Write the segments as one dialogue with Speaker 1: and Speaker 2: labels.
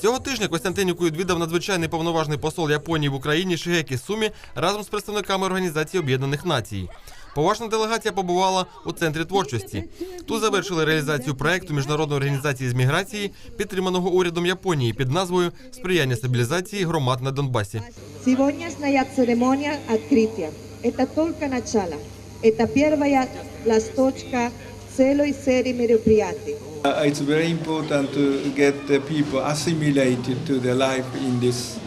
Speaker 1: Цього тижня Костянтинівку відвідав надзвичайний повноважний посол Японії в Україні Шигекі Сумі разом з представниками Організації Об'єднаних Націй. Поважна делегація побувала у центрі творчості. Тут завершили реалізацію проекту міжнародної організації з міграції, підтриманого урядом Японії під назвою Сприяння стабілізації громад на Донбасі.
Speaker 2: Сегодняшняя церемония открытия – это только начало. Это первая ласточка целой серии мероприятий.
Speaker 3: Uh, It's very important to get the people assimilated to the life in this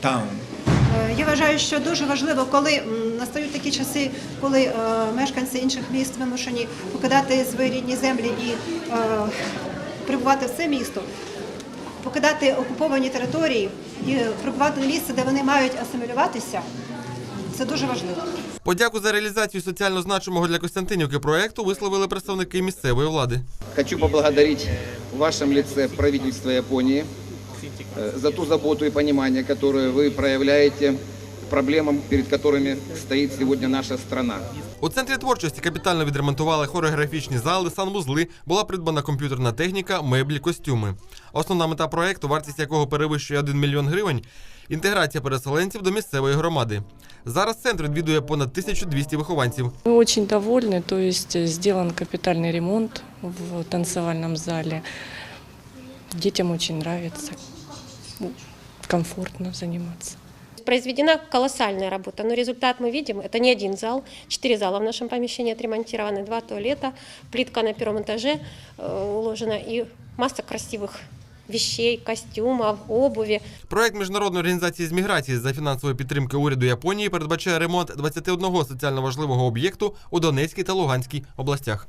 Speaker 3: town.
Speaker 4: Е, Я вважаю, що дуже важливо, коли настають такі часи, коли е, мешканці інших міст вимушені покидати свої рідні землі і е, прибувати в це місто, покидати окуповані території і прибувати на місце, де вони мають асимілюватися. Це дуже важливо.
Speaker 1: Подяку за реалізацію соціально значимого для Костянтинівки проекту висловили представники місцевої влади.
Speaker 5: Хочу поблагодарить в вашем лице правительство Японии э, за ту заботу и понимание, которое вы проявляете к проблемам, перед которыми стоит сегодня наша страна.
Speaker 1: У центрі творчості капітально відремонтували хореографічні зали, санвузли, була придбана комп'ютерна техніка, меблі, костюми. Основна мета проекту, вартість якого перевищує 1 мільйон гривень, інтеграція переселенців до місцевої громади. Зараз центр відвідує понад 1200 вихованців.
Speaker 6: Мы очень довольны, то есть э, сделан капитальный ремонт в танцевальном зале. Детям очень нравится, ну, комфортно заниматься.
Speaker 7: Произведена колоссальная работа, но результат мы видим. Это не один зал, четыре зала в нашем помещении отремонтированы, два туалета, плитка на первом этаже э, уложена и масса красивых вещей, костюмов, обуви.
Speaker 1: Проект міжнародної організації з міграції за фінансової підтримки уряду Японії передбачає ремонт 21 соціально важливого об'єкту у Донецькій та Луганській областях.